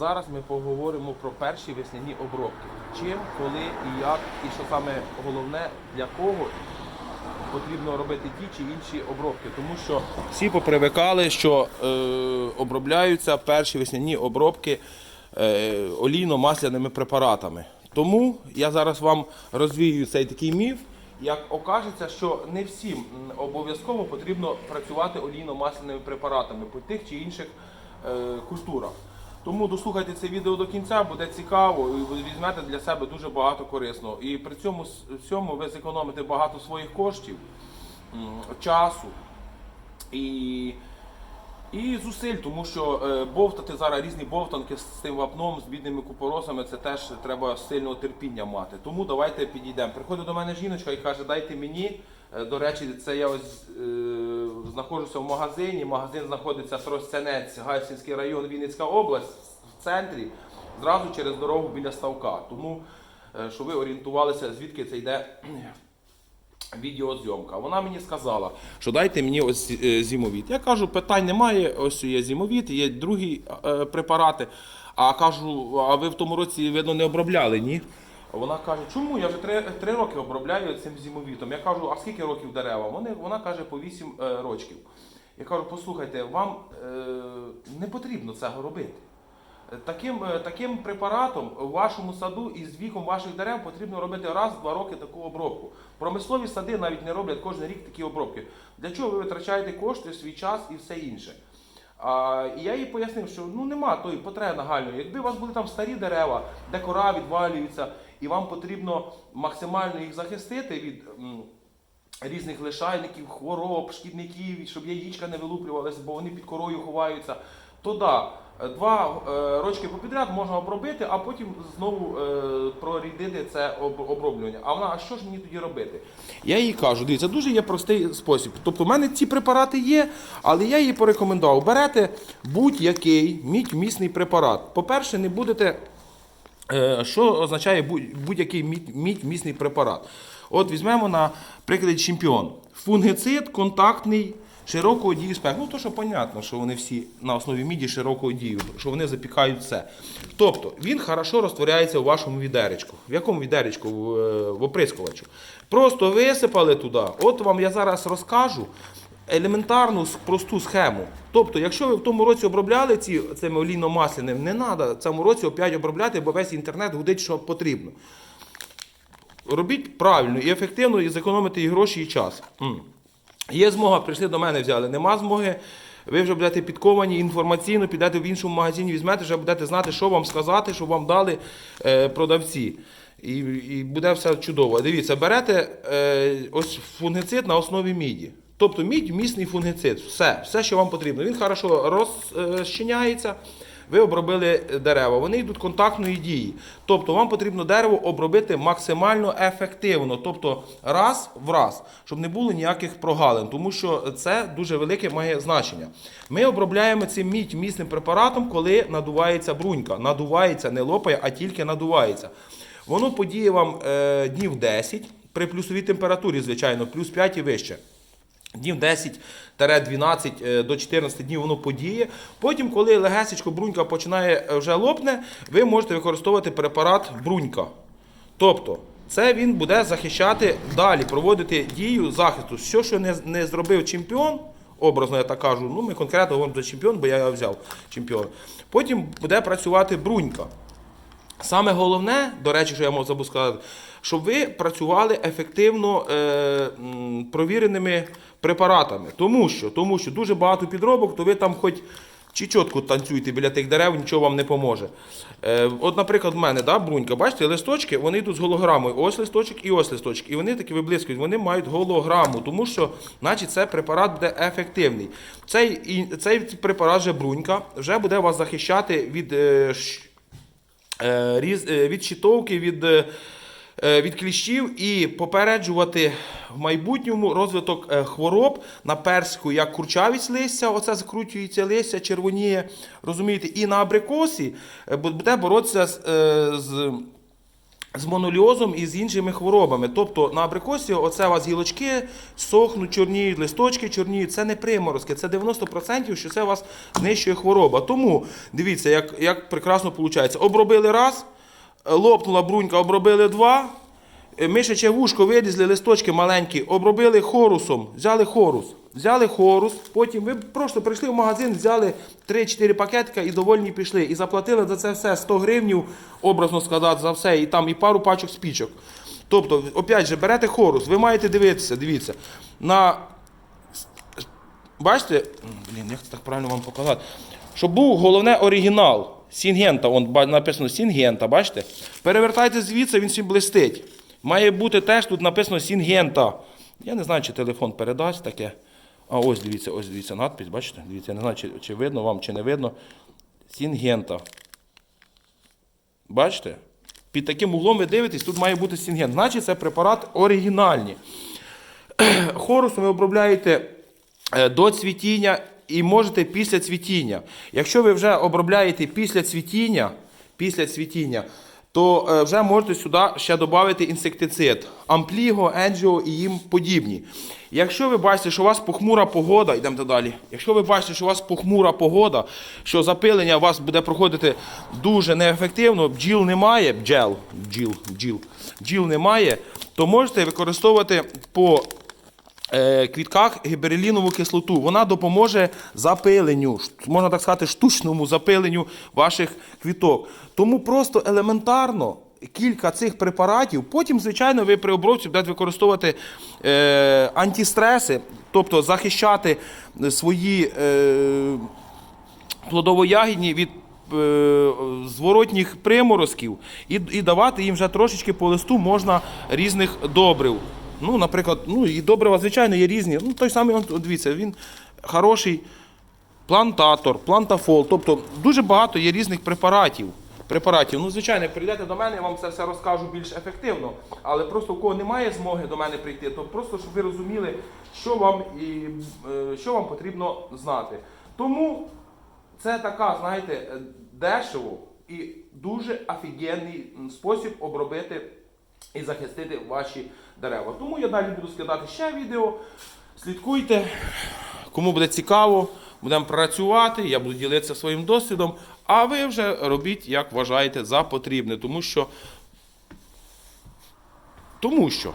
Зараз ми поговоримо про перші весняні обробки. Чим, коли і як, і що саме головне для кого потрібно робити ті чи інші обробки. Тому що всі попривикали, що е, обробляються перші весняні обробки е, олійно-масляними препаратами. Тому я зараз вам розвію цей такий міф. Як окажеться, що не всім обов'язково потрібно працювати олійно-масляними препаратами по тих чи інших е, культурах. Тому дослухайте це відео до кінця, буде цікаво, і ви візьмете для себе дуже багато корисного. І при цьому всьому ви зекономите багато своїх коштів, часу і, і зусиль, тому що е, бовтати зараз різні бовтанки з цим вапном, з бідними купоросами, це теж треба сильного терпіння мати. Тому давайте підійдемо. Приходить до мене жіночка і каже, дайте мені. Е, До речі, це я ось е, знаходжуся в магазині. Магазин знаходиться Тростянець, Гайсинський район, Вінницька область, в центрі, зразу через дорогу біля ставка. Тому, е, щоб ви орієнтувалися, звідки це йде відеозйомка. Вона мені сказала, що дайте мені ось е, зімовіт. Я кажу, питань немає, ось є зімовіт, є другі е, препарати. А кажу, а ви в тому році, видно, не обробляли, ні? Вона каже, чому? Я вже три, три роки обробляю цим зімовітом. Я кажу, а скільки років дерева? Вони, вона каже, по 8 е, років. Я кажу, послухайте, вам е, не потрібно цього робити. Таким, е, таким препаратом у вашому саду і з віком ваших дерев потрібно робити раз в два роки таку обробку. Промислові сади навіть не роблять кожен рік такі обробки. Для чого ви витрачаєте кошти, свій час і все інше? А, і я їй пояснив, що ну нема тої потреби нагальної. Якби у вас були там старі дерева, де кора відвалюється, і вам потрібно максимально їх захистити від. різних лишайників, хвороб, шкідників, щоб яєчка не вилуплювалися, бо вони під корою ховаються. То да, два е, рочки попідряд можна обробити, а потім знову е, прорідити це оброблювання. А вона, а що ж мені тоді робити? Я їй кажу, дивіться, дуже є простий спосіб. Тобто, в мене ці препарати є, але я їй порекомендував. Берете будь-який мідь-місний препарат. По-перше, не будете Що означає будь- будь-який місний препарат? От візьмемо на прикладі чемпіон. Фунгицид контактний широкого дію спек. Ну, то що понятно, що вони всі на основі міді широкого дію, що вони запікають все. Тобто він хорошо розтворяється у вашому відеречку. В якому відеречку? В, е, оприскувачу. Просто висипали туди. От вам я зараз розкажу елементарну просту схему. Тобто, якщо ви в тому році обробляли ці цими олійно-масляним, не треба в цьому році опять обробляти, бо весь інтернет гудить, що потрібно. Робіть правильно і ефективно, і зекономите і гроші, і час. Є змога, прийшли до мене, взяли. Нема змоги. Ви вже будете підковані інформаційно, підете в іншому магазині, візьмете, вже будете знати, що вам сказати, що вам дали е, продавці. І, і буде все чудово. Дивіться, берете е, ось фунгицид на основі міді. Тобто мідь місний фунгицид. Все, все, що вам потрібно. Він хорошо розчиняється. Ви обробили дерева, вони йдуть контактної дії. Тобто вам потрібно дерево обробити максимально ефективно, тобто раз в раз, щоб не було ніяких прогалин, тому що це дуже велике має значення. Ми обробляємо цим мідь місним препаратом, коли надувається брунька. Надувається, не лопає, а тільки надувається. Воно подіє вам е, днів 10 при плюсовій температурі, звичайно, плюс 5 і вище. Днів 10-12 е, до 14 днів воно подіє. Потім, коли легесечко брунька починає е, вже лопне, ви можете використовувати препарат брунька. Тобто, це він буде захищати далі, проводити дію захисту. Все, що не, не зробив чемпіон, образно я так кажу, ну ми конкретно говоримо за чемпіон, бо я його взяв чемпіон. Потім буде працювати брунька. Саме головне, до речі, що я можу забув сказати, щоб ви працювали ефективно е, провіреними препаратами. Тому що, тому що дуже багато підробок, то ви там хоч чітко танцюєте біля тих дерев, нічого вам не поможе. Е, от, наприклад, в мене да, брунька, бачите, листочки вони йдуть з голограмою. Ось листочок і ось листочок. І вони такі виблискують, вони мають голограму, тому що, значить, це препарат буде ефективний. Цей, цей препарат вже брунька вже буде вас захищати від. Е, е, е, від щитовки, від, е, від кліщів і попереджувати в майбутньому розвиток е, хвороб на персику, як курчавість листя, оце закручується листя, червоніє, розумієте, і на абрикосі е, буде боротися з, е, з з моноліозом і з іншими хворобами. Тобто на абрикосі оце у вас гілочки сохнуть, чорніють, листочки чорніють. Це не приморозки, це 90%, що це у вас знищує хвороба. Тому дивіться, як, як прекрасно виходить. Обробили раз, лопнула брунька, обробили два. Е, Мишече вушко вирізли листочки маленькі, обробили хорусом, взяли хорус. Взяли хорус, потім ви просто прийшли в магазин, взяли 3-4 пакетика і довольні пішли. І заплатили за це все 100 гривнів, образно сказати, за все, і там і пару пачок спічок. Тобто, опять же, берете хорус, ви маєте дивитися, дивіться. На Бачите, блін, як це так правильно вам показати? Щоб був головне оригінал. Сінгента, он написано Сінгента, бачите? Перевертайте звідси, він всім блистить. Має бути теж тут написано Сінгента. Я не знаю, чи телефон передасть таке. А ось дивіться, ось дивіться надпись, бачите? Дивіться, я не знаю, чи, чи видно вам, чи не видно. Сінгента. Бачите? Під таким углом ви дивитесь, тут має бути Сінгент. Значить, це препарат оригінальний. Хорусом ви обробляєте е, до цвітіння і можете після цвітіння. Якщо ви вже обробляєте після цвітіння, після цвітіння, то е, вже можете сюди ще додати інсектицид, ампліго, енджіо і їм подібні. Якщо ви бачите, що у вас похмура погода, йдемо далі. Якщо ви бачите, що у вас похмура погода, що запилення у вас буде проходити дуже неефективно, бджіл немає, бджел, бджіл, бджіл, бджіл немає, то можете використовувати по квітках гіберелінову кислоту. Вона допоможе запиленню, можна так сказати, штучному запиленню ваших квіток. Тому просто елементарно. Кілька цих препаратів, потім, звичайно, ви при обробці будете використовувати е, антистреси, тобто захищати свої е, плодово-ягідні від е, зворотніх приморозків і, і давати їм вже трошечки по листу можна різних добрив. Ну, наприклад, ну і добрива, звичайно, є різні. Ну, той самий, дивіться, він хороший плантатор, плантафол. Тобто дуже багато є різних препаратів. Препаратів. Ну, звичайно, прийдете до мене, я вам це все розкажу більш ефективно. Але просто у кого немає змоги до мене прийти, то просто щоб ви розуміли, що вам і е, що вам потрібно знати. Тому це така, знаєте, е, дешево і дуже офігенний спосіб обробити і захистити ваші дерева. Тому я далі буду скидати ще відео. Слідкуйте, кому буде цікаво, будемо працювати, я буду ділитися своїм досвідом, а ви вже робіть, як вважаєте за потрібне, тому що. Тому що